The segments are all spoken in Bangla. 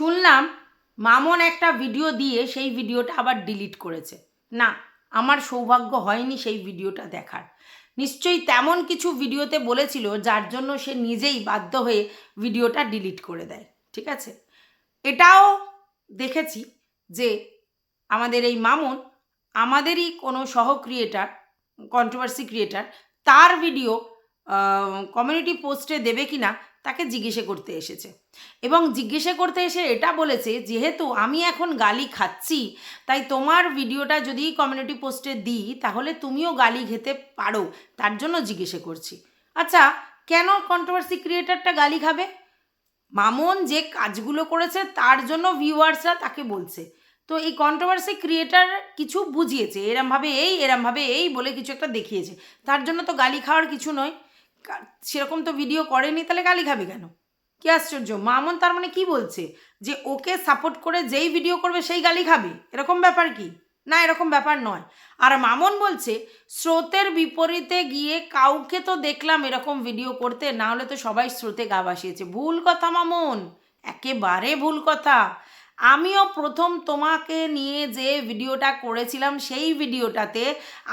শুনলাম মামন একটা ভিডিও দিয়ে সেই ভিডিওটা আবার ডিলিট করেছে। না, আমার সৌভাগ্য হয়নি সেই ভিডিওটা দেখার। নিশ্চয়ই তেমন কিছু ভিডিওতে বলেছিল, যার জন্য সে নিজেই বাধ্য হয়ে ভিডিওটা ডিলিট করে দেয়, ঠিক আছে? এটাও দেখেছি যে আমাদের এই মামুন আমাদেরই কোনো সহ ক্রিয়েটার কন্ট্রোভার্সি ক্রিয়েটার তার ভিডিও কমিউনিটি পোস্টে দেবে কি না তাকে জিজ্ঞেসে করতে এসেছে। এবং জিজ্ঞেসে করতে এসে এটা বলেছে, যেহেতু আমি এখন গালি খাচ্ছি, তাই তোমার ভিডিওটা যদি কমিউনিটি পোস্টে দিই, তাহলে তুমিও গালি খেতে পারো। তার জন্য জিজ্ঞেসে করছি। আচ্ছা কেন কন্ট্রোভার্সি ক্রিয়েটারটা গালি খাবে? মামন যে কাজগুলো করেছে, তার জন্য ভিউয়ার্সরা তাকে বলছে। তো এই কন্ট্রোভার্সি ক্রিয়েটার কিছু বুঝিয়েছে, এরমভাবে এই এরমভাবে এই বলে কিছু একটা দেখিয়েছে। তার জন্য তো গালি খাওয়ার কিছু নয়। সেরকম তো ভিডিও করেনি, তাহলে গালি খাবে কেন? কি আশ্চর্য? মামন তার মানে কি বলছে? যে ওকে সাপোর্ট করে যেই ভিডিও করবে, সেই গালি খাবে? এরকম ব্যাপার কি? না, এরকম ব্যাপার নয়। আর মামন বলছে, স্রোতের বিপরীতে গিয়ে কাউকে তো দেখলাম এরকম ভিডিও করতে, না হলে তো সবাই স্রোতে গা ভাসিয়েছে। ভুল কথা, মামন! একেবারে ভুল কথা। আমিও প্রথম তোমাকে নিয়ে যে ভিডিওটা করেছিলাম, সেই ভিডিওটাতে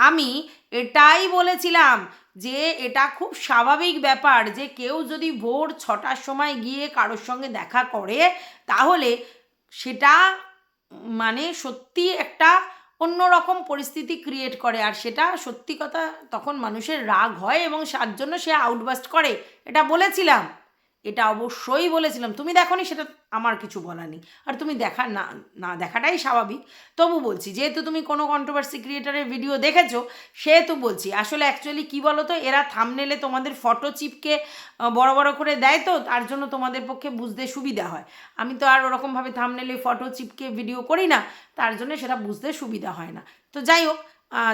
আমি এটাই বলেছিলাম যে এটা খুব স্বাভাবিক ব্যাপার যে কেউ যদি ভোর ছটার সময় গিয়ে কারোর সঙ্গে দেখা করে, তাহলে সেটা মানে সত্যি একটা অন্যরকম পরিস্থিতি ক্রিয়েট করে। আর সেটা সত্যি কথা তখন মানুষের রাগ হয় এবং তার জন্য সে আউটবাস্ট করে। এটা বলেছিলাম। এটা অবশ্যই বলেছিলাম। তুমি দেখোনি, সেটা আমার কিছু বলার নেই। আর তুমি দেখা না না দেখাটাই স্বাভাবিক। তবু বলছি, যেহেতু তুমি কোনো কন্ট্রোভার্সি ক্রিয়েটারের ভিডিও দেখেছ, সেহেতু বলছি, আসলে অ্যাকচুয়ালি কী বলো তো এরা থামনেলে তোমাদের ফটো চিপকে বড় বড় করে দেয় তো, তার জন্য তোমাদের পক্ষে বুঝতে সুবিধা হয়। আমি তো আর ওরকমভাবে থামনেলে ফটো চিপকে ভিডিও করি না, তার জন্য সেটা বুঝতে সুবিধা হয় না। তো যাই হোক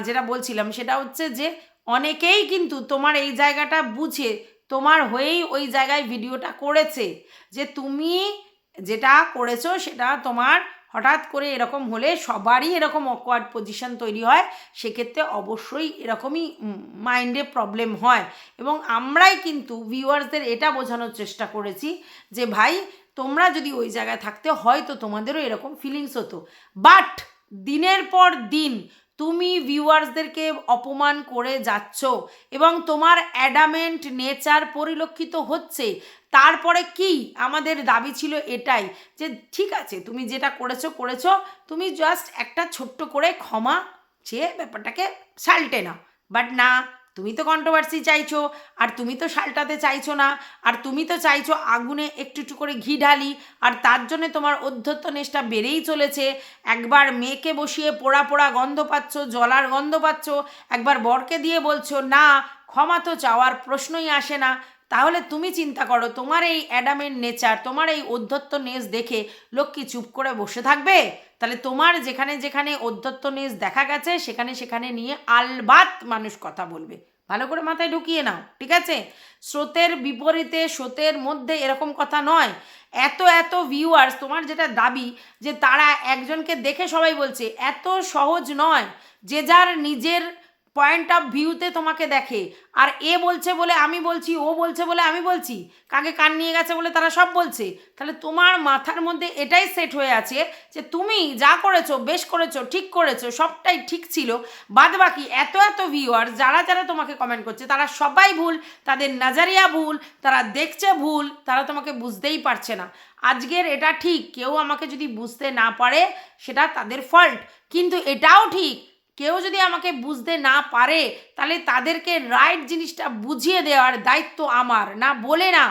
যেটা বলছিলাম, সেটা হচ্ছে যে, অনেকেই কিন্তু তোমার এই জায়গাটা বুঝে তোমার হয়েই ওই জায়গায় ভিডিওটা করেছে যে তুমি যেটা করেছ সেটা তোমার হঠাৎ করে এরকম হলে সবারই এরকম অকওয়ার্ড পজিশন তৈরি হয়। সেক্ষেত্রে অবশ্যই এরকমই মাইন্ডে প্রবলেম হয়। এবং আমরাই কিন্তু ভিউয়ার্সদের এটা বোঝানোর চেষ্টা করেছি যে ভাই, তোমরা যদি ওই জায়গায় থাকতে, হয়তো তোমাদেরও এরকম ফিলিংস হতো। বাট দিনের পর দিন তুমি ভিউয়ার্সদেরকে অপমান করে যাচ্ছ এবং তোমার অ্যাডামেন্ট নেচার পরিলক্ষিত হচ্ছে, তারপরে কি? আমাদের দাবি ছিল এটাই যে ঠিক আছে, তুমি যেটা করেছ করেছ, তুমি জাস্ট একটা ছোট্ট করে ক্ষমা চেয়ে ব্যাপারটাকে সাল্টে নাও। বাট না তুমি তো কন্ট্রোভার্সি চাইছো, আর তুমি তো শালটাতে চাইছো না, আর তুমি তো চাইছো আগুনে একটু একটু করে ঘি ঢালি, আর তার জন্যে তোমার অধ্যত্ত নেশটা বেড়েই চলেছে। একবার মেয়েকে বসিয়ে পোড়া পোড়া গন্ধ পাচ্ছ, জলার গন্ধ পাচ্ছ, একবার বরকে দিয়ে বলছো, না, ক্ষমা তো চাওয়ার প্রশ্নই আসে না। তাহলে তুমি চিন্তা করো, তোমার এই অ্যাডামের নেচার, তোমার এই অধ্যত্ত নেস দেখে লোক কি চুপ করে বসে থাকবে? তাহলে তোমার যেখানে যেখানে অধ্যত্ত নেস দেখা গেছে, সেখানে সেখানে নিয়ে আলবাত মানুষ কথা বলবে। ভালো করে মাথায় ঢুকিয়ে নাও, ঠিক আছে? স্রোতের বিপরীতে, স্রোতের মধ্যে এরকম কথা নয়। এত এত ভিউয়ার্স তোমার যেটা দাবি যে তারা একজনকে দেখে সবাই বলছে, এত সহজ নয়। যে যার নিজের পয়েন্ট অফ ভিউতে তোমাকে দেখে। আর এ বলছে বলে আমি বলছি, ও বলছে বলে আমি বলছি, কাকে কান নিয়ে গেছে বলে তারা সব বলছে। তাহলে তোমার মাথার মধ্যে এটাই সেট হয়ে আছে যে তুমি যা করেছ, বেশ করেছ, ঠিক করেছ, সবটাই ঠিক ছিল। বাদ বাকি এত এত ভিউয়ার যারা যারা তোমাকে কমেন্ট করছে, তারা সবাই ভুল, তাদের নাজারিয়া ভুল, তারা দেখছে ভুল, তারা তোমাকে বুঝতেই পারছে না। আজকের এটা ঠিক, কেউ আমাকে যদি বুঝতে না পারে, সেটা তাদের ফল্ট কিন্তু এটাও ঠিক কেউ যদি আমাকে বুঝতে না পারে, তাহলে তাদেরকে রাইট জিনিসটা বুঝিয়ে দেওয়ার দায়িত্ব আমার। না বলে না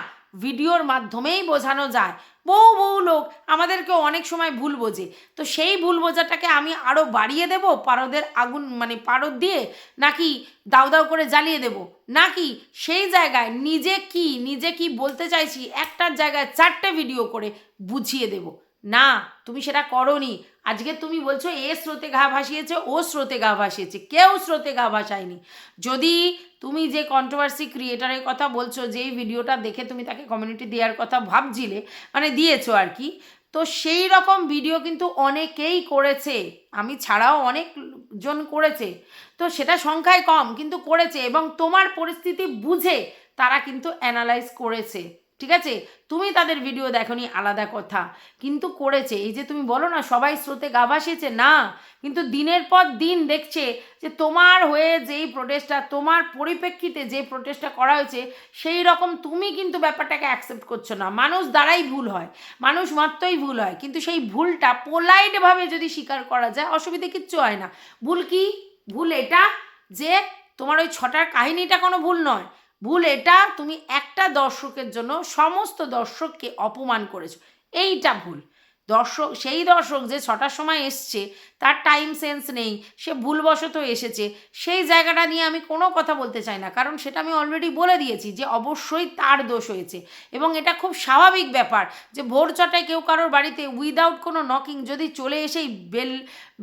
ভিডিওর মাধ্যমেই বোঝানো যায়। বহু বহু লোক আমাদেরকে অনেক সময় ভুল বোঝে। তো সেই ভুল বোঝাটাকে আমি আরও বাড়িয়ে দেব, পারদের আগুন মানে পারদ দিয়ে? নাকি দাউ দাউ করে জ্বালিয়ে দেব? নাকি সেই জায়গায় নিজে কি নিজে কি বলতে চাইছি, একটার জায়গায় চারটে ভিডিও করে বুঝিয়ে দেব? না, তুমি সেটা করনি। আজকে তুমি বলছো এ স্রোতে গা ভাসিয়েছে, ও স্রোতে গা ভাসিয়েছে। কেউ স্রোতে গা ভাসায়নি। যদি তুমি যে কন্ট্রোভার্সি ক্রিয়েটারের কথা বলছো, যেই ভিডিওটা দেখে তুমি তাকে কমিউনিটি দেওয়ার কথা ভাবছিলে মানে দিয়েছ আর কি, তো সেই রকম ভিডিও কিন্তু অনেকেই করেছে। আমি ছাড়াও অনেক অনেকজন করেছে। তো সেটা সংখ্যায় কম, কিন্তু করেছে এবং তোমার পরিস্থিতি বুঝে তারা কিন্তু অ্যানালাইজ করেছে। ঠিক আছে? তুমি তাদের ভিডিও দেখনি, আলাদা কথা। কিন্তু করেছে। এই যে তুমি বলো না, সবাই স্রোতে গা ভাসিয়েছে? না। কিন্তু দিনের পর দিন দেখছে যে তোমার হয়ে যেই প্রোটেস্টটা তোমার পরিপ্রেক্ষিতে যে প্রোটেস্টটা করা হয়েছে, সেই রকম তুমি কিন্তু ব্যাপারটাকে অ্যাকসেপ্ট করছ না। মানুষ দ্বারাই ভুল হয়। মানুষ মাত্রই ভুল হয়। কিন্তু সেই ভুলটা পোলাইটভাবে যদি স্বীকার করা যায়, অসুবিধে কিচ্ছু হয় না। ভুল কি? ভুল এটা যে তোমার ওই ছটার কাহিনীটা কোনো ভুল নয়। ভুল এটা তুমি একটা দর্শকের জন্য সমস্ত দর্শককে অপমান করেছ। এইটা ভুল। দর্শক, সেই দর্শক যে ছটার সময় এসছে, তার টাইম সেন্স নেই, সে ভুলবশত এসেছে, সেই জায়গাটা নিয়ে আমি কোনো কথা বলতে চাই না। কারণ সেটা আমি অলরেডি বলে দিয়েছি যে অবশ্যই তার দোষ হয়েছে। এবং এটা খুব স্বাভাবিক ব্যাপার যে ভোর ছটায় কেউ কারোর বাড়িতে উইদাউট কোনো নকিং যদি চলে এসেই বেল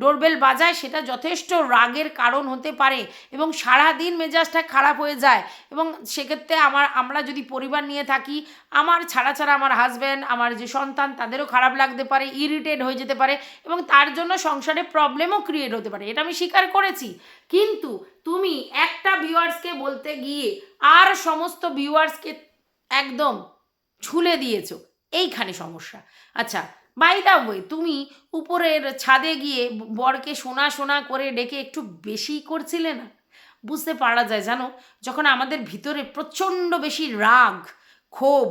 ডোরবেল বাজায়, সেটা যথেষ্ট রাগের কারণ হতে পারে এবং সারাদিন মেজাজটা খারাপ হয়ে যায়। এবং সেক্ষেত্রে আমার, আমরা যদি পরিবার নিয়ে থাকি, আমার ছাড়া ছাড়া আমার হাজব্যান্ড আমার যে সন্তান, তাদেরও খারাপ লাগতে পারে। ইরিটেট হয়ে যেতে পারে এবং তার জন্য সংসারে প্রবলেমও ক্রিয়েট হতে পারে। এটা আমি স্বীকার করেছি। কিন্তু তুমি একটা ভিউয়ার্সকে বলতে গিয়ে আর সমস্ত ভিউয়ার্সকে একদম ছুলে দিয়েছ, এইখানে সমস্যা। আচ্ছা বাই দা তুমি উপরের ছাদে গিয়ে বরকে সোনা সোনা করে ডেকে একটু বেশি করছিলে না? বুঝতে পারা যায়, জানো? যখন আমাদের ভিতরে প্রচণ্ড বেশি রাগ, ক্ষোভ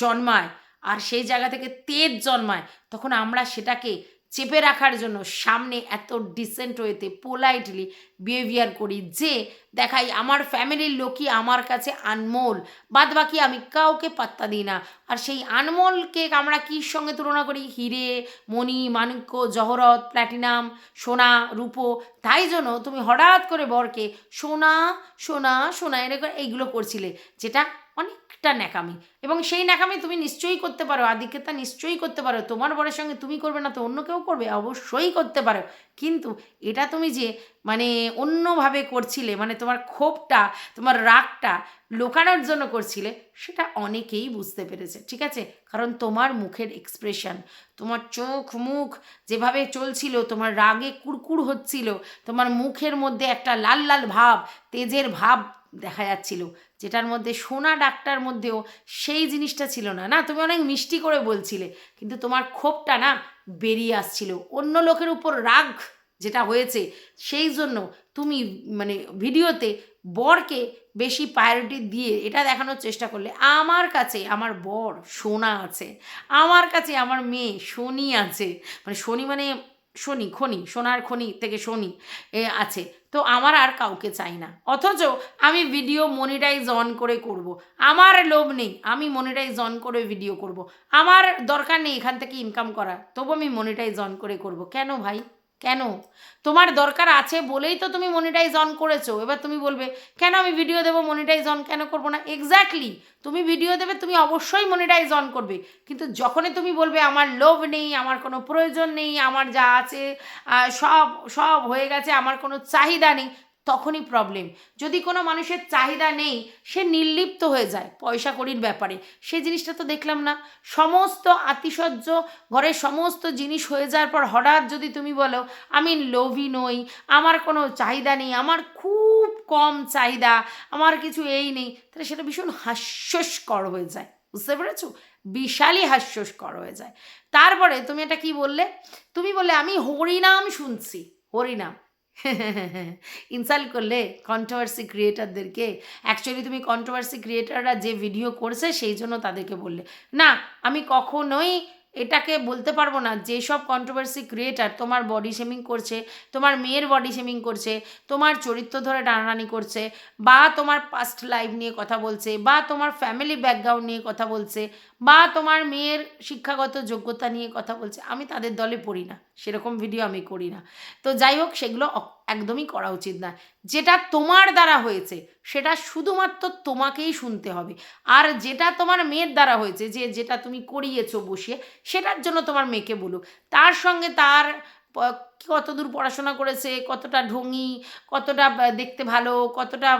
জন্মায় আর সেই জায়গা থেকে তেজ জন্মায়, তখন আমরা সেটাকে চেপে রাখার জন্য সামনে এত ডিসেন্ট ওয়েতে পোলাইটলি বিহেভিয়ার করি যে দেখাই, আমার ফ্যামিলির লোকই আমার কাছে আনমোল। বাদ বাকি আমি কাউকে পাত্তা দিই না। আর সেই আনমোলকে আমরা কির সঙ্গে তুলনা করি? হিরে, মণি, মাণিক্য, জহরত, প্ল্যাটিনাম, সোনা, রূপো। তাই জন্য তুমি হঠাৎ করে বরকে সোনা সোনা সোনা এরকম এইগুলো করছিলে, যেটা অনেকটা ন্যাকামি। এবং সেই ন্যাকামি তুমি নিশ্চয়ই করতে পারো আদিকেতা নিশ্চয়ই করতে পারো। তোমার বরের সঙ্গে তুমি করবে না তো অন্য কেউ করবে? অবশ্যই করতে পারো। কিন্তু এটা তুমি যে মানে অন্যভাবে করছিলে মানে তোমার ক্ষোভটা, তোমার রাগটা লোকানোর জন্য করছিলে, সেটা অনেকেই বুঝতে পেরেছে, ঠিক আছে? কারণ তোমার মুখের এক্সপ্রেশন তোমার চোখ মুখ যেভাবে চলছিল, তোমার রাগে কুড়কুড় হচ্ছিল, তোমার মুখের মধ্যে একটা লাল লাল ভাব, তেজের ভাব দেখা যাচ্ছিল, যেটার মধ্যে সোনা ডাক্তার মধ্যেও সেই জিনিসটা ছিল না না? তুমি অনেক মিষ্টি করে বলছিলে, কিন্তু তোমার ক্ষোভটা না বেরিয়ে আসছিল। অন্য লোকের উপর রাগ যেটা হয়েছে, সেই জন্য তুমি মানে ভিডিওতে বরকে বেশি প্রায়োরিটি দিয়ে এটা দেখানোর চেষ্টা করলে, আমার কাছে আমার বর সোনা আছে, আমার কাছে আমার মেয়ে শনি আছে। মানে শনি মানে শনি, খনি, সোনার খনি থেকে শনি এ আছে। তো আমার আর কাউকে চাই না। অথচ আমি ভিডিও মনিটাইজ অন করে করব। আমার লোভ নেই, আমি মনিটাইজ অন করে ভিডিও করব। আমার দরকার নেই এখান থেকে ইনকাম করা তবু আমি মনিটাইজ অন করে করব। কেন ভাই? কেন? তোমার দরকার আছে বলেই তো তুমি মনিটাইজ অন করেছ। এবার তুমি বলবে, কেন আমি ভিডিও দেবো মনিটাইজ অন কেন করব না? এক্স্যাক্টলি তুমি ভিডিও দেবে, তুমি অবশ্যই মনিটাইজ অন করবে। কিন্তু যখনই তুমি বলবে, আমার লোভ নেই, আমার কোনো প্রয়োজন নেই, আমার যা আছে সব সব হয়ে গেছে, আমার কোনো চাহিদা নেই তখনই প্রবলেম যদি কোনো মানুষের চাহিদা নেই, সে নির্লিপ্ত হয়ে যায় পয়সা কড়ির ব্যাপারে। সে জিনিসটা তো দেখলাম না। সমস্ত আতিশয্য ঘরের সমস্ত জিনিস হয়ে যাওয়ার পর হঠাৎ যদি তুমি বলো, আমি লোভী নই, আমার কোনো চাহিদা নেই, আমার খুব কম চাহিদা, আমার কিছু এই নেই, তাহলে সেটা ভীষণ হাস্যস্কর হয়ে যায়। বুঝতে পেরেছ? বিশালই হাস্যস্কর হয়ে যায়। তারপরে তুমি এটা কি বললে? তুমি বললে, আমি হরিনাম শুনছি, হরিনাম। ইনসাল্ট করলে কন্ট্রোভার্সি ক্রিয়েটারদেরকে অ্যাকচুয়ালি তুমি কন্ট্রোভার্সি ক্রিয়েটাররা যে ভিডিও করছে সেই জন্য তাদেরকে বললে। না, আমি কখনোই এটাকে বলতে পারব না যেসব কন্ট্রোভার্সি ক্রিয়েটার তোমার বডি শেমিং করছে, তোমার মেয়ের বডি শেমিং করছে, তোমার চরিত্র ধরে টানাটানি করছে, বা তোমার পাস্ট লাইফ নিয়ে কথা বলছে, বা তোমার ফ্যামিলি ব্যাকগ্রাউন্ড নিয়ে কথা বলছে। বা তোমার মেয়ের শিক্ষাগত যোগ্যতা নিয়ে কথা বলছে, আমি তাদের দলে পড়ি না, সেরকম ভিডিও আমি করি না। তো যাই হোক, সেগুলো একদমই করা উচিত না যেটা তোমার দ্বারা হয়েছে, সেটা শুধুমাত্র তোমাকেই শুনতে হবে। আর যেটা তোমার মেয়ের দ্বারা হয়েছে, যে যেটা তুমি করিয়েছো বসিয়ে, সেটার জন্য তোমার মেয়েকে বলুক তার সঙ্গে তার কত দূর পড়াশোনা করেছে, কতটা ঢঙি, কতটা দেখতে ভালো, কতটা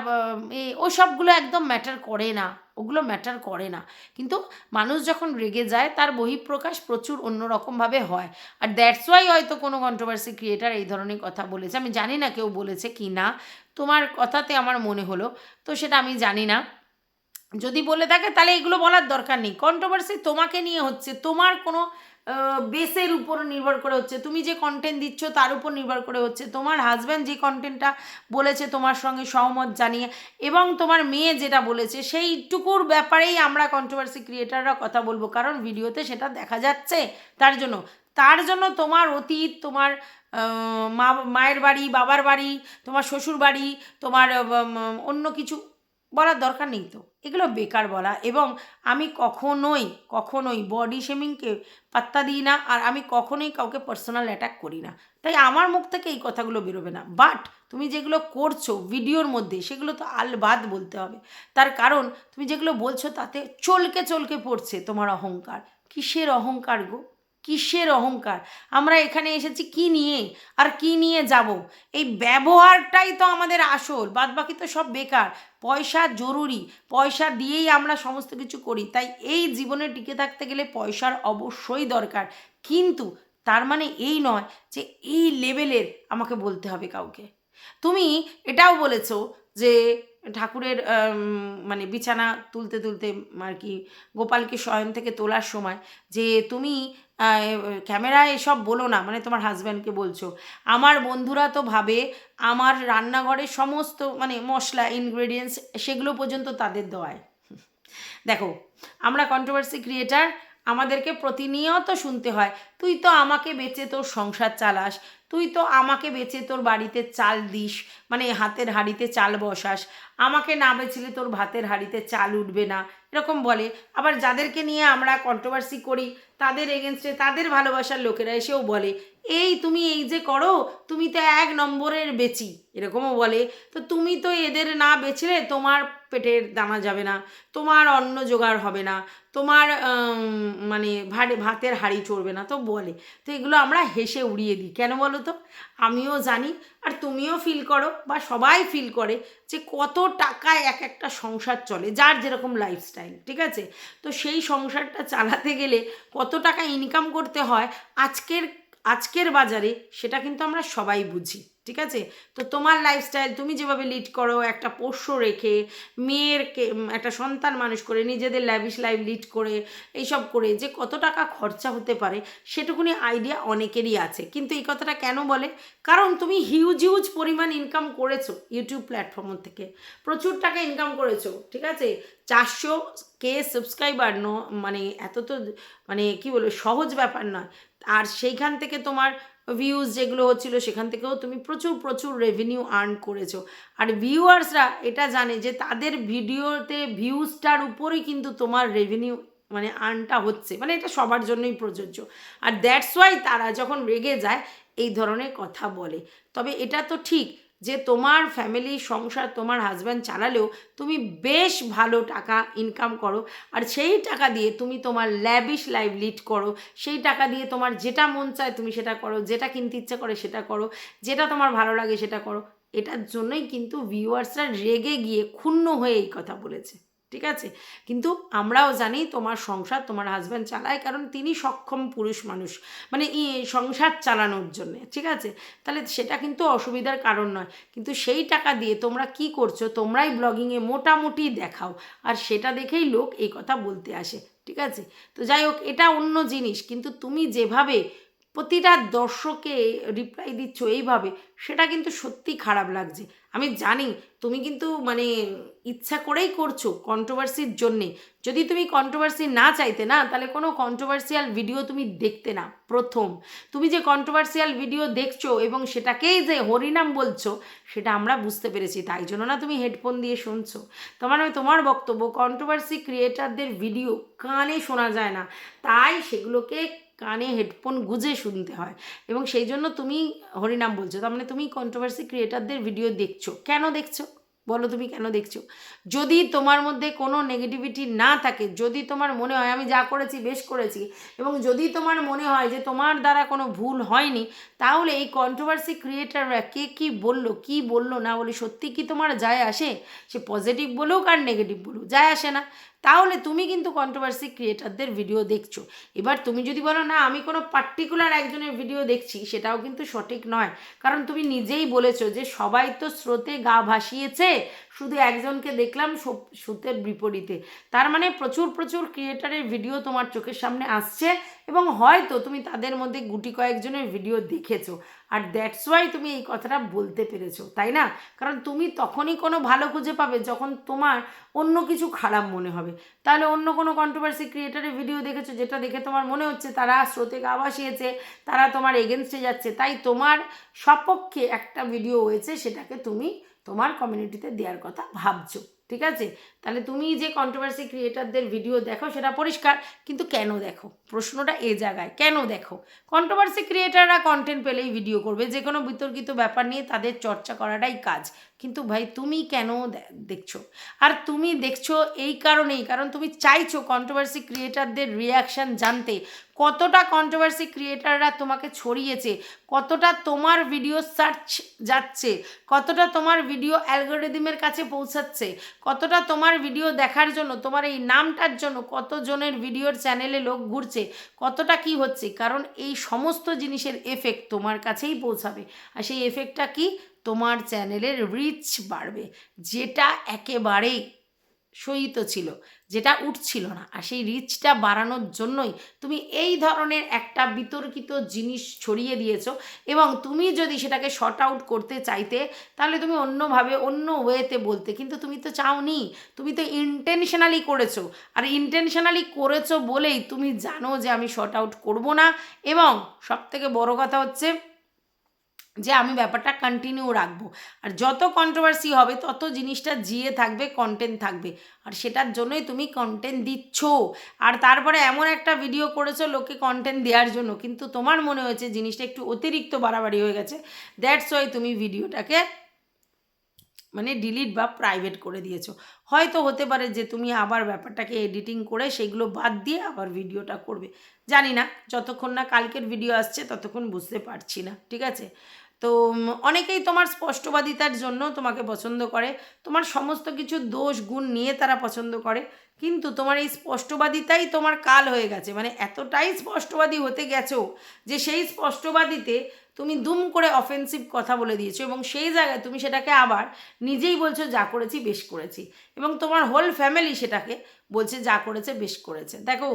এ, ওসবগুলো একদম ম্যাটার করে না। ওগুলো ম্যাটার করে না। কিন্তু মানুষ যখন রেগে যায়, তার বহিঃপ্রকাশ প্রচুর অন্যরকমভাবে হয়। আর দ্যাটস ওয়াই হয়তো কোনো কন্ট্রোভার্সি ক্রিয়েটার এই ধরনের কথা বলেছে। আমি জানি না কেউ বলেছে কি না। তোমার কথাতে আমার মনে হলো। তো সেটা আমি জানি না। যদি বলে থাকে, তাহলে এগুলো বলার দরকার নেই। কন্ট্রোভার্সি তোমাকে নিয়ে হচ্ছে। তোমার কোনো বেসের উপর নির্ভর করে হচ্ছে। তুমি যে কন্টেন্ট দিচ্ছ, তার উপর নির্ভর করে হচ্ছে। তোমার হাজব্যান্ড যে কন্টেন্টটা বলেছে, তোমার সঙ্গে সহমত জানিয়ে, এবং তোমার মেয়ে যেটা বলেছে, সেইটুকুর ব্যাপারেই আমরা কন্ট্রোভার্সি ক্রিয়েটাররা কথা বলব। কারণ ভিডিওতে সেটা দেখা যাচ্ছে তার জন্য। তার জন্য তোমার অতীত, তোমার মা, মায়ের বাড়ি, বাবার বাড়ি, তোমার শ্বশুর বাড়ি তোমার অন্য কিছু বলার দরকার নেই তো। এগুলো বেকার বলা এবং আমি কখনোই কখনোই বডি শেমিংকে পাত্তা দিই না আর আমি কখনোই কাউকে পার্সোনাল অ্যাটাক করি না। তাই আমার মুখ থেকে এই কথাগুলো বেরোবে না। বাট তুমি যেগুলো করছ ভিডিওর মধ্যে সেগুলো তো আলবাদ বলতে হবে। তার কারণ তুমি যেগুলো বলছো তাতে চলকে চলকে পড়ছে তোমার অহংকার। কিসের অহংকার গো? কিসের অহংকার? আমরা এখানে এসেছি কি নিয়ে? আর কি নিয়ে যাব? এই ব্যবহারটাই তো আমাদের আসল বাদ বাকি তো সব বেকার। পয়সা জরুরি, পয়সা দিয়েই আমরা সমস্ত কিছু করি। তাই এই জীবনে টিকে থাকতে গেলে পয়সার অবশ্যই দরকার। কিন্তু তার মানে এই নয় যে এই লেভেলের আমাকে বলতে হবে কাউকে। তুমি এটাও বলেছ যে ঠাকুরের মানে বিছানা তুলতে তুলতে আর কি গোপালকে শয়ন থেকে তোলার সময় যে তুমি ক্যামেরায় এসব বলো না মানে তোমার হাজব্যান্ডকে বলছো। আমার বন্ধুরা তো ভাবে আমার রান্নাঘরে সমস্ত মানে মশলা ইনগ্রেডিয়েন্টস সেগুলো পর্যন্ত তাদের দেওয়ায়। দেখো, আমরা কন্ট্রোভার্সি ক্রিয়েটার আমাদেরকে প্রতিনিয়ত শুনতে হয়, তুই তো আমাকে বেচে তোর সংসার চালাস, তুই তো আমাকে বেচে তোর বাড়িতে চাল দিস মানে হাতের হাঁড়িতে চাল বসাস, আমাকে না বেচলে তোর ভাতের হাঁড়িতে চাল উঠবে না এরকম বলে। আবার যাদেরকে নিয়ে আমরা কন্ট্রোভার্সি করি, তাদের এগেনস্টে তাদের ভালোবাসার লোকেরা এসেও বলে। এই তুমি এই যে করো, তুমি তো এক নম্বরের বেচি। এরকমও বলে। তো তুমি তো এদের না বেচলে তোমার পেটের দানা যাবে না, তোমার অন্ন জোগাড় হবে না, তোমার মানে ভাড়ে, ভাতের হাঁড়ি চড়বে না। তো বলে। তো এগুলো আমরা হেসে উড়িয়ে দিই। কেন বলো তো? আমিও জানি আর তুমিও ফিল করো বা সবাই ফিল করে যে কত টাকায় এক একটা সংসার চলে, যার যেরকম লাইফস্টাইল ঠিক আছে? তো সেই সংসারটা চালাতে গেলে কত টাকা ইনকাম করতে হয়, আজকের আজকের বাজারে সেটা কিন্তু আমরা সবাই বুঝি। ঠিক আছে? তো তোমার লাইফস্টাইল তুমি যেভাবে লিড করো, একটা পোষ্য রেখে, মেয়েরকে একটা সন্তান মানুষ করে, নিজেদের ল্যাভিশ লাইফ লিড করে, এইসব করে, যে কত টাকা খরচা হতে পারে, সেটুকুনি আইডিয়া অনেকেরই আছে। কিন্তু এই কথাটা কেন বলে? কারণ তুমি হিউজ হিউজ পরিমাণ ইনকাম করেছ ইউটিউব প্ল্যাটফর্ম থেকে। প্রচুর টাকা ইনকাম করেছ, ঠিক আছে? চারশো কে সাবস্ক্রাইবার ন মানে এত তো মানে কি বলব, সহজ ব্যাপার নয়। আর সেইখান থেকে তোমার ভিউজ যেগুলো হচ্ছিল, সেখান থেকেও তুমি প্রচুর প্রচুর রেভিনিউ আর্ন করেছ। আর ভিউয়ার্সরা এটা জানে যে তাদের ভিডিওতে ভিউজটার উপরেই কিন্তু তোমার রেভিনিউ মানে আর্নটা হচ্ছে। মানে এটা সবার জন্যই প্রযোজ্য। আর দ্যাটস ওয়াই তারা যখন রেগে যায়, এই ধরনের কথা বলে। তবে এটা তো ঠিক যে তোমার ফ্যামিলি সংসার তোমার হাজব্যান্ড চালালেও তুমি বেশ ভালো টাকা ইনকাম করো। আর সেই টাকা দিয়ে তুমি তোমার ল্যাবিশ লাইফ লিড করো। সেই টাকা দিয়ে তোমার যেটা মন চায় তুমি সেটা করো। যেটা কিনতে ইচ্ছা করে সেটা করো। যেটা তোমার ভালো লাগে সেটা করো। এটার জন্যই কিন্তু ভিউয়ার্সরা রেগে গিয়ে ক্ষুণ্ণ হয়ে এই কথা বলেছে। ঠিক আছে? কিন্তু আমরাও জানি তোমার সংসার তোমার হাজব্যান্ড চালায় কারণ তিনি সক্ষম পুরুষ মানুষ। মানে সংসার চালানোর জন্য, ঠিক আছে? তাহলে সেটা কিন্তু অসুবিধার কারণ নয়। কিন্তু সেই টাকা দিয়ে তোমরা কি করছ, তোমরাই ব্লগিংয়ে মোটামুটি দেখাও। আর সেটা দেখেই লোক এই কথা বলতে আসে, ঠিক আছে? তো যাই হোক, এটা অন্য জিনিস। কিন্তু তুমি যেভাবে প্রতিটা দর্শকে রিপ্লাই দিচ্ছ এইভাবে, সেটা কিন্তু সত্যি খারাপ লাগছে। আমি জানি তুমি কিন্তু মানে ইচ্ছা করেই করছ কন্ট্রোভার্সির জন্যে। যদি তুমি কন্ট্রোভার্সি না চাইতে না, তাহলে কোনো কন্ট্রোভার্সিয়াল ভিডিও তুমি দেখতে না, প্রথম। তুমি যে কন্ট্রোভার্সিয়াল ভিডিও দেখছ এবং সেটাকেই যে হরিনাম বলছো, সেটা আমরা বুঝতে পেরেছি, তাই জন্য না তুমি হেডফোন দিয়ে শুনছো। তোমার তোমার বক্তব্য কন্ট্রোভার্সি ক্রিয়েটারদের ভিডিও কানে শোনা যায় না, তাই সেগুলোকে কানে হেডফোন গুজে শুনতে হয়। এবং সেই জন্য তুমি হরিনাম বলছো, তার মানে তুমি কন্ট্রোভার্সি ক্রিয়েটারদের ভিডিও দেখছ। কেন দেখছ? বলো তুমি কেন দেখছ? যদি তোমার মধ্যে কোনো নেগেটিভিটি না থাকে, যদি তোমার মনে হয়, আমি যা করেছি বেশ করেছি, এবং যদি তোমার মনে হয় যে তোমার দ্বারা কোনো ভুল হয়নি, তাহলে এই কন্ট্রোভার্সি ক্রিয়েটাররা কে কি বলল কি বলল না বলে সত্যি কি তোমার যায় আসে? সে পজিটিভ বলুক আর নেগেটিভ বলুক, যায় আসে না। তাহলে তুমি কিন্তু কন্ট্রোভার্সি ক্রিয়েটারদের ভিডিও দেখছ। এবার তুমি যদি বলো, না, আমি কোনো পার্টিকুলার একজনের ভিডিও দেখছি, সেটাও কিন্তু সঠিক নয়। কারণ তুমি নিজেই বলেছ যে সবাই তো স্রোতে গা ভাসিয়েছে, শুধু একজনকে দেখলাম সুতের বিপরীতে। তার মানে প্রচুর প্রচুর ক্রিয়েটারের ভিডিও তোমার চোখের সামনে আসছে এবং হয়তো তুমি তাদের মধ্যে গুটি কয়েকজনের ভিডিও দেখেছ। আর দ্যাটস ওয়াই তুমি এই কথাটা বলতে পেরেছ, তাই না? কারণ তুমি তখনই কোনো ভালো খুঁজে পাবে যখন তোমার অন্য কিছু খারাপ মনে হবে। তাহলে অন্য কোনো কন্ট্রোভার্সি ক্রিয়েটারের ভিডিও দেখেছ যেটা দেখে তোমার মনে হচ্ছে তারা স্রোতে গা ভাসিয়েছে, তারা তোমার এগেনস্টে যাচ্ছে, তাই তোমার সপক্ষে একটা ভিডিও হয়েছে সেটাকে তুমি তোমার কমিউনিটিতে দেওয়ার কথা ভাবছ। ঠিক আছে? তাহলে তুমি যে কন্ট্রোভার্সি ক্রিয়েটারদের ভিডিও দেখো, সেটা পরিষ্কার, কিন্তু কেন দেখো? প্রশ্নটা এ জায়গায়, কেন দেখো? কন্ট্রোভার্সি ক্রিয়েটাররা কন্টেন্ট পেলেই ভিডিও করবে যে কোনো বিতর্কিত ব্যাপার নিয়ে তাদের চর্চা করাটাই কাজ। কিন্তু ভাই তুমি কেন দেখছ? আর তুমি দেখছ এই কারণেই, কারণ তুমি চাইছো কন্ট্রোভার্সি ক্রিয়েটারদের রিয়াকশান জানতে। কতটা কন্ট্রোভার্সি ক্রিয়েটাররা তোমাকে ছড়িয়েছে, কতটা তোমার ভিডিও সার্চ যাচ্ছে, কতটা তোমার ভিডিও অ্যালগোরিদমের কাছে পৌঁছাচ্ছে, কতটা তোমার ভিডিও দেখার জন্য, তোমার এই নামটার জন্য কতজনের ভিডিওর চ্যানেলে লোক ঘুরছে, কতটা কি হচ্ছে? কারণ এই সমস্ত জিনিসের এফেক্ট তোমার কাছেই পৌঁছাবে। আর সেই এফেক্টটা কি? তোমার চ্যানেলের রিচ বাড়বে। যেটা একেবারেই সহিত ছিল, যেটা উঠছিল না। আর সেই রিচটা বাড়ানোর জন্যই তুমি এই ধরনের একটা বিতর্কিত জিনিস ছড়িয়ে দিয়েছ এবং তুমি যদি সেটাকে শর্ট আউট করতে চাইতে, তাহলে তুমি অন্যভাবে, অন্য ওয়েতে বলতে। কিন্তু তুমি তো চাওনি, তুমি তো ইন্টেনশনালি করেছ। আর ইন্টেনশনালি করেছ বলেই তুমি জানো যে আমি শর্ট আউট করব না এবং সবথেকে বড় কথা হচ্ছে যে আমি ব্যাপারটা কন্টিনিউ রাখব। আর যত কন্ট্রোভার্সি হবে, তত জিনিসটা জিয়ে থাকবে কন্টেন্ট থাকবে। আর সেটার জন্যই তুমি কন্টেন্ট দিচ্ছ। আর তারপরে এমন একটা ভিডিও করেছ লোকে কন্টেন্ট দেওয়ার জন্য। কিন্তু তোমার মনে হয়েছে জিনিসটা একটু অতিরিক্ত বাড়াবাড়ি হয়ে গেছে। দ্যাটস ওয়াই তুমি ভিডিওটাকে মানে ডিলিট বা প্রাইভেট করে দিয়েছ। হয়তো হতে পারে যে তুমি আবার ব্যাপারটাকে এডিটিং করে সেগুলো বাদ দিয়ে আবার ভিডিওটা করবে। জানি না, যতক্ষণ না কালকের ভিডিও আসছে, ততক্ষণ বুঝতে পারছি না। ঠিক আছে? তো অনেকেই তোমার স্পষ্টবাদিতার জন্য তোমাকে পছন্দ করে। তোমার সমস্ত কিছু দোষ, গুণ নিয়ে তারা পছন্দ করে। কিন্তু তোমার এই স্পষ্টবাদিতাই তোমার কাল হয়ে গেছে। মানে এতটাই স্পষ্টবাদী হতে গেছো যে সেই স্পষ্টবাদিতে তুমি দুম করে অফেন্সিভ কথা বলে দিয়েছ এবং সেই জায়গায় তুমি সেটাকে আবার নিজেই বলছো, যা করেছি, বেশ করেছি। এবং তোমার হোল ফ্যামিলি সেটাকে বলছে, যা করেছে বেশ করেছে। দেখো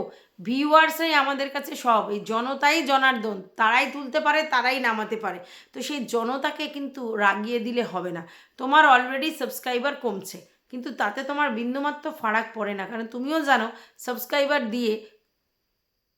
ভিউয়ার্সই আমাদের কাছে সব, এই জনতাই জনার্দন তারাই তুলতে পারে, তারাই নামাতে পারে। তো সেই জনতাকে কিন্তু রাগিয়ে দিলে হবে না। তোমার অলরেডি সাবস্ক্রাইবার কমছে, কিন্তু তাতে তোমার বিন্দুমাত্র ফারাক পড়ে না। কারণ তুমিও জানো সাবস্ক্রাইবার দিয়ে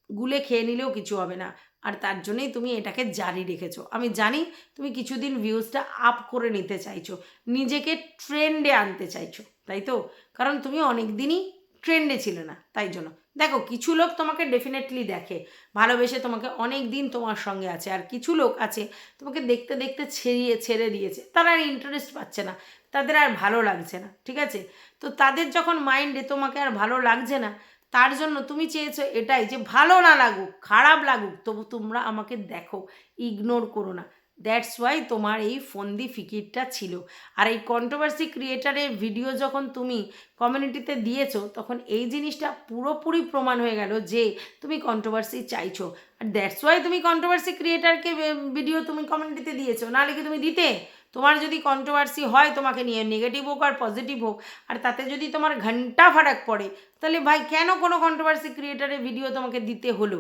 গুলে খেয়ে নিলেও কিছু হবে না। আর তার জন্যই তুমি এটাকে জারি রেখেছো। আমি জানি তুমি কিছুদিন ভিউজটা আপ করে নিতে চাইছো, নিজেকে ট্রেন্ডে আনতে চাইছো, তাই তো? কারণ তুমি অনেক দিনই ট্রেন্ডে ছিলে না, তাই জন্য। দেখো, কিছু লোক তোমাকে ডেফিনেটলি দেখে, ভালোবেসে তোমাকে অনেক দিন তোমার সঙ্গে আছে, আর কিছু লোক আছে তোমাকে দেখতে দেখতে ছেড়িয়ে, ছেড়ে দিয়েছে। তারা আর ইন্টারেস্ট পাচ্ছে না, তাদের আর ভালো লাগছে না, ঠিক আছে? তো তাদের যখন মাইন্ডে তোমাকে আর ভালো লাগছে না, তার জন্য তুমি চেয়েছো এটাই যে, ভালো না লাগুক, খারাপ লাগুক, তবু তোমরা আমাকে দেখো ইগনোর করো না। দ্যাটস ওয়াই তোমার এই ফন্দি ফিকিরটা ছিল। আর এই কন্ট্রোভার্সি ক্রিয়েটারের ভিডিও যখন তুমি কমিউনিটিতে দিয়েছ, তখন এই জিনিসটা পুরোপুরি প্রমাণ হয়ে গেল যে তুমি কন্ট্রোভার্সি চাইছো। আর দ্যাটস ওয়াই তুমি কন্ট্রোভার্সি ক্রিয়েটারকে ভিডিও তুমি কমিউনিটিতে দিয়েছ। নাহলে কি তুমি দিতে? তোমার যদি কন্ট্রোভার্সি হয়, তোমাকে নিয়ে নেগেটিভ হোক আর পজিটিভ হোক, আর তাতে যদি তোমার ঘণ্টা ফারাক পড়ে, তাহলে ভাই কেন কোনো কন্ট্রোভার্সি ক্রিয়েটারের ভিডিও তোমাকে দিতে হলো?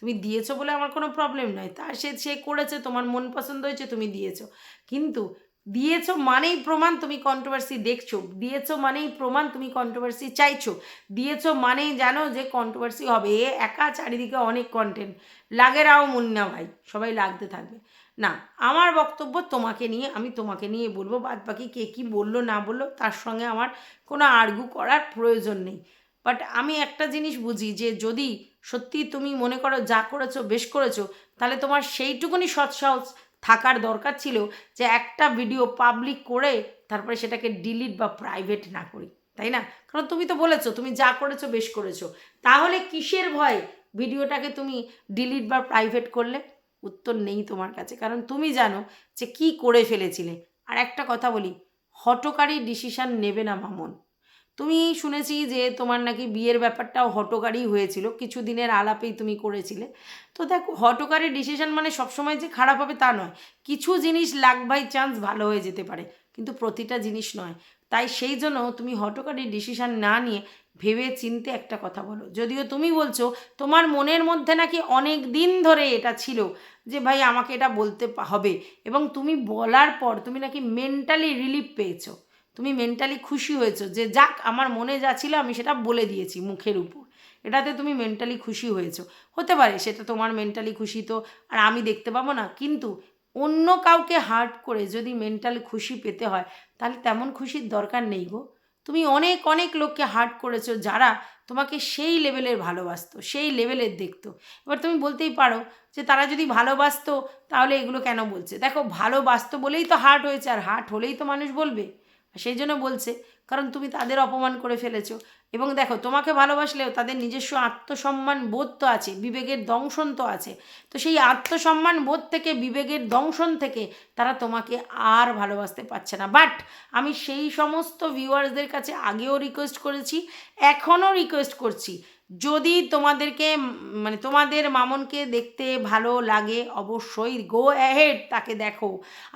তুমি দিয়েছ বলে আমার কোনো প্রবলেম নয় তা সে সে করেছে, তোমার মন পছন্দ হয়েছে, তুমি দিয়েছ। কিন্তু দিয়েছ মানেই প্রমাণ তুমি কন্ট্রোভার্সি দেখছ। দিয়েছ মানেই প্রমাণ তুমি কন্ট্রোভার্সি চাইছো। দিয়েছ মানেই জানো যে কন্ট্রোভার্সি হবে। এ একা চারিদিকে অনেক কন্টেন্ট লাগেরাও মুন্না ভাই, সবাই লাগতে থাকবে। না, আমার বক্তব্য তোমাকে নিয়ে, আমি তোমাকে নিয়ে বলব বাদ বাকি কে কী বলল, না বলল, তার সঙ্গে আমার কোনো আর্গু করার প্রয়োজন নেই। বাট আমি একটা জিনিস বুঝি যে যদি সত্যি তুমি মনে করো যা করেছ, বেশ করেছ, তাহলে তোমার সেইটুকুনি সৎসাহস থাকার দরকার ছিল যে একটা ভিডিও পাবলিক করে তারপরে সেটাকে ডিলিট বা প্রাইভেট না করি, তাই না? কারণ তুমি তো বলেছ, তুমি যা করেছ, বেশ করেছ। তাহলে কিসের ভয় ভিডিওটাকে তুমি ডিলিট বা প্রাইভেট করলে? উত্তর নেই তোমার কাছে, কারণ তুমি জানো যে কি করে ফেলেছিলে। আর একটা কথা বলি হটকারী ডিসিশান নেবে না মামন। তুমি শুনেছি যে তোমার নাকি বিয়ের ব্যাপারটাও হটকারই হয়েছিল কিছু দিনের আলাপেই তুমি করেছিলে। তো দেখো, হটকারি ডিসিশন মানে সবসময় যে খারাপ হবে তা নয়। কিছু জিনিস লাক বাই চান্স ভালো হয়ে যেতে পারে, কিন্তু প্রতিটা জিনিস নয়। তাই সেই জন্য তুমি হটকারি ডিসিশন না নিয়ে ভেবে চিনতে একটা কথা বলো। যদিও তুমি বলছো, তোমার মনের মধ্যে নাকি অনেক দিন ধরে এটা ছিল যে, ভাই, আমাকে এটা বলতে হবে। এবং তুমি বলার পর তুমি নাকি মেন্টালি রিলিফ পেয়েছ। তুমি মেন্টালি খুশি হয়েছো, যে যাক আমার মনে যা ছিল আমি সেটা বলে দিয়েছি মুখের উপর। এটাতে তুমি মেন্টালি খুশি হয়েছো। হতে পারে সেটা তোমার মেন্টালি খুশি তো, আর আমি দেখতে পাবো না, কিন্তু অন্য কাউকে হার্ট করে যদি মেন্টাল খুশি পেতে হয়, তাহলে তেমন খুশির দরকার নেই গো। তুমি অনেক অনেক লোককে হার্ট করেছ যারা তোমাকে সেই লেভেলের ভালোবাসতো, সেই লেভেলের দেখতো। এবার তুমি বলতেই পারো যে তারা যদি ভালোবাসতো, তাহলে এগুলো কেন বলছে? দেখো, ভালোবাসতো বলেই তো হার্ট হয়েছে, আর হার্ট হলেই তো মানুষ বলবে। সেই জন্য বলছে, কারণ তুমি তাদের অপমান করে ফেলেছো। এবং দেখো, তোমাকে ভালোবাসলেও তাদের নিজস্ব আত্মসম্মান বোধ তো আছে, বিবেকের দংশন তো আছে। তো সেই আত্মসম্মান বোধ থেকে, বিবেকের দংশন থেকে তারা তোমাকে আর ভালোবাসতে পারছে না। বাট আমি সেই সমস্ত ভিউয়ার্সদের কাছে আগেও রিকোয়েস্ট করেছি, এখনও রিকোয়েস্ট করছি যদি তোমাদেরকে মানে তোমাদের মামনকে দেখতে ভালো লাগে, অবশ্যই গো অ্যাহেড তাকে দেখো।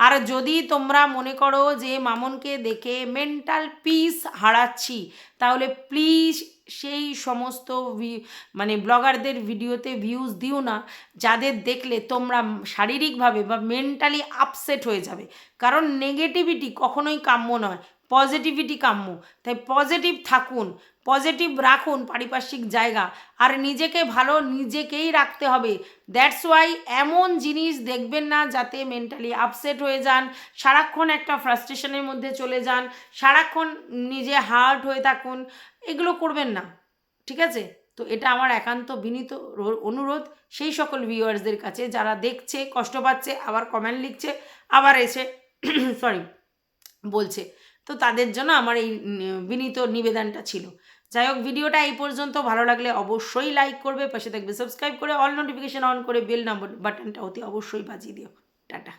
আর যদি তোমরা মনে করো যে মামনকে দেখে মেন্টাল পিস হারাচ্ছি, তাহলে প্লিজ সেই সমস্ত মানে ব্লগারদের ভিডিওতে ভিউজ দিও না। যাদের দেখলে তোমরা শারীরিকভাবে বা মেন্টালি আপসেট হয়ে যাবে। কারণ নেগেটিভিটি কখনোই কাম্য নয় পজিটিভিটি কাম্য। তাই পজিটিভ থাকুন। পজিটিভ রাখুন পারিপার্শ্বিক জায়গা। আর নিজেকে ভালো নিজেকেই রাখতে হবে। দ্যাটস ওয়াই এমন জিনিস দেখবেন না যাতে মেন্টালি আপসেট হয়ে যান, সারাক্ষণ একটা ফ্রাস্ট্রেশনের মধ্যে চলে যান, সারাক্ষণ নিজে হার্ট হয়ে থাকুন, এগুলো করবেন না। ঠিক আছে? তো এটা আমার একান্ত বিনীত অনুরোধ। সেই সকল ভিউয়ার্সদের কাছে যারা দেখছে, কষ্ট পাচ্ছে, আবার কমেন্ট লিখছে, আবার এসে সরি বলছে। তো তাদের জন্য আমার এই বিনীত নিবেদনটা ছিল। যাই হোক, ভিডিওটা এই পর্যন্ত। ভালো লাগলে অবশ্যই লাইক করবে, পাশে থাকবে সাবস্ক্রাইব করে অল নোটিফিকেশান অন করে বেল নাম্বার বাটনটা অতি অবশ্যই বাজিয়ে দিও। টাটা।